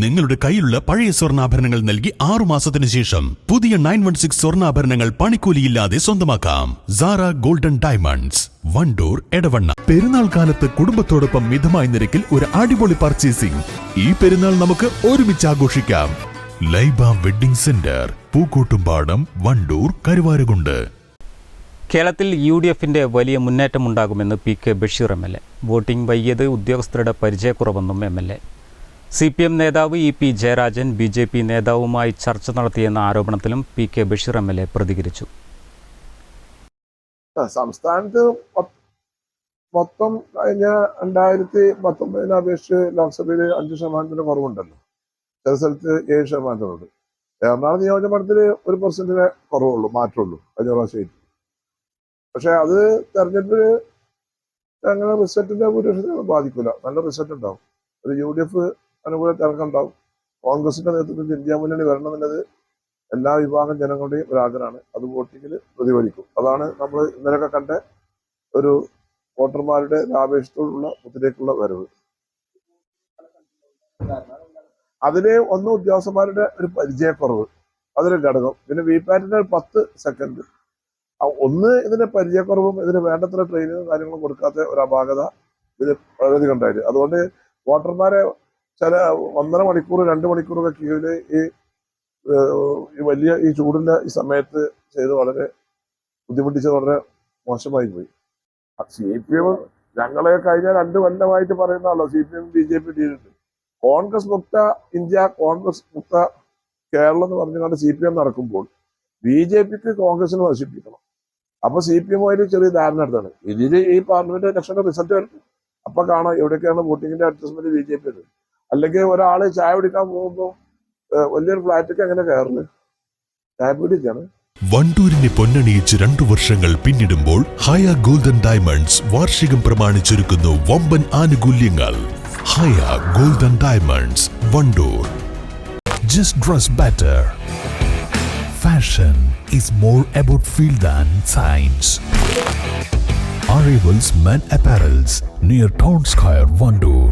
നിങ്ങളുടെ കയ്യിലുള്ള പഴയ സ്വർണാഭരണങ്ങൾ നൽകി ആറു മാസത്തിന് ശേഷം പുതിയ നയൻ വൺ സിക്സ് സ്വർണാഭരണങ്ങൾ പണിക്കൂലിയില്ലാതെ സ്വന്തമാക്കാം. Sara golden diamonds Wandoor Edavanna. പെരുന്നാൾ കാലത്ത് കുടുംബത്തോടൊപ്പം മിതമായ നിരക്കിൽ ഒരു അടിപൊളി പർച്ചേസിംഗ് ഈ പെരുന്നാൾ നമുക്ക് ഒരുമിച്ച് ആഘോഷിക്കാം. Laiba wedding centre Pookkottumpadam Wandoor Karuvarakundu. കേരളത്തിൽ യു ഡി എഫിന്റെ വലിയ മുന്നേറ്റമുണ്ടാകുമെന്ന് P K Basheer M L A. Voting വൈകിയത് ഉദ്യോഗസ്ഥരുടെ പരിചയക്കുറവെന്നും M L A. C P M നേതാവ് E P Jayarajan B J P നേതാവുമായി ചർച്ച നടത്തിയെന്ന ആരോപണത്തിലും P K Basheer M L A പ്രതികരിച്ചു. സംസ്ഥാനത്ത് മൊത്തം കഴിഞ്ഞ രണ്ടായിരത്തി പത്തൊമ്പതിനെ അപേക്ഷിച്ച് ലോക്സഭയിൽ അഞ്ച് ശതമാനത്തിന് കുറവുണ്ടല്ലോ. ചില സ്ഥലത്ത് ഏഴ് ശതമാനത്തിനുണ്ട്. എറണാകുളം നിയോജക മണ്ഡലത്തിൽ ഒരു പെർസെന്റിനെ കുറവുള്ളൂ മാറ്റമുള്ളൂ കഴിഞ്ഞ പ്രാവശ്യം പക്ഷെ അത് തെരഞ്ഞെടുപ്പിൽ അങ്ങനെ റിസൾട്ടിന്റെ ഭൂരിപക്ഷത്തെ ബാധിക്കില്ല നല്ല റിസൾട്ട് ഉണ്ടാവും. ഒരു യു ഡി എഫ് അനുകൂല തിരക്കം ഉണ്ടാവും. കോൺഗ്രസിന്റെ നേതൃത്വത്തിൽ ഇന്ത്യ മുന്നണി വരണമെന്നത് എല്ലാ വിഭാഗം ജനങ്ങളുടെയും ഒരു ആഗ്രഹമാണ്. അത് വോട്ടിങ്ങിൽ പ്രതിഫലിക്കും. അതാണ് നമ്മൾ ഇന്നലെയൊക്കെ കണ്ട ഒരു വോട്ടർമാരുടെ ആവേശത്തോടുള്ള ഒത്തിരിക്കുള്ള വരവ്. അതിലെ ഒന്ന് ഉദ്യോഗസ്ഥന്മാരുടെ ഒരു പരിചയക്കുറവ്. അതൊരു ഘടകം. പിന്നെ വി പാറ്റിന്റെ പത്ത് സെക്കൻഡ് ഒന്ന് ഇതിന്റെ പരിചയക്കുറവും ഇതിന് വേണ്ടത്ര ട്രെയിനിങ്ങും കാര്യങ്ങളും കൊടുക്കാത്ത ഒരു അപാകത ഇത് വളരെയധികം കണ്ടായിരുന്നു. അതുകൊണ്ട് വോട്ടർമാരെ ചില ഒന്നര മണിക്കൂർ രണ്ട് മണിക്കൂറൊക്കെ ക്യൂവിൽ ഈ വലിയ ഈ ചൂടിന്റെ ഈ സമയത്ത് ചെയ്ത് വളരെ ബുദ്ധിമുട്ടിച്ചത് വളരെ മോശമായി പോയി. സി പി എം ഞങ്ങളെ കഴിഞ്ഞ രണ്ട് കൊല്ലമായിട്ട് പറയുന്നതാണല്ലോ C P M B J P ഡീലുണ്ട് Congress മുക്ത ഇന്ത്യ കോൺഗ്രസ് മുക്ത കേരളം എന്ന് പറഞ്ഞുകൊണ്ട് സി പി എം നടക്കുമ്പോൾ ബി ജെ പിക്ക് കോൺഗ്രസിനെ നശിപ്പിക്കണം. അപ്പൊ സി പി എമ്മുമായിട്ട് ചെറിയ ധാരണ എടുത്താണ്. ഇതിൽ ഈ പാർലമെന്റ് ഇലക്ഷന്റെ റിസൾട്ട് വരും അപ്പൊ കാണാം എവിടെയൊക്കെയാണ് വോട്ടിങ്ങിന്റെ അഡ്ജസ്റ്റ്മെന്റ് ബി ജെ പി അല്ലെങ്കിൽ ഒരാൾ ചായ കുടിക്കാൻ പോകുമ്പോൾ വലിയൊരു ഫ്ലാറ്റൊക്കെ അങ്ങനെ കയറുന്നത് ചായ പിടിക്കാണ് വണ്ടൂരിനെ പൊന്നണിയിച്ച് രണ്ടു വർഷങ്ങൾ പിന്നിടുമ്പോൾ ഹയ ഗോൾഡൻ ഡയമണ്ട്സ് വാർഷികം പ്രമാണിച്ചൊരുക്കുന്നു വമ്പൻ ആനുകൂല്യങ്ങൾ. Haya golden diamonds Wandoor. Just dress better fashion is more about feel than science Arrivals Men Apparels near Town Square, Vandoor.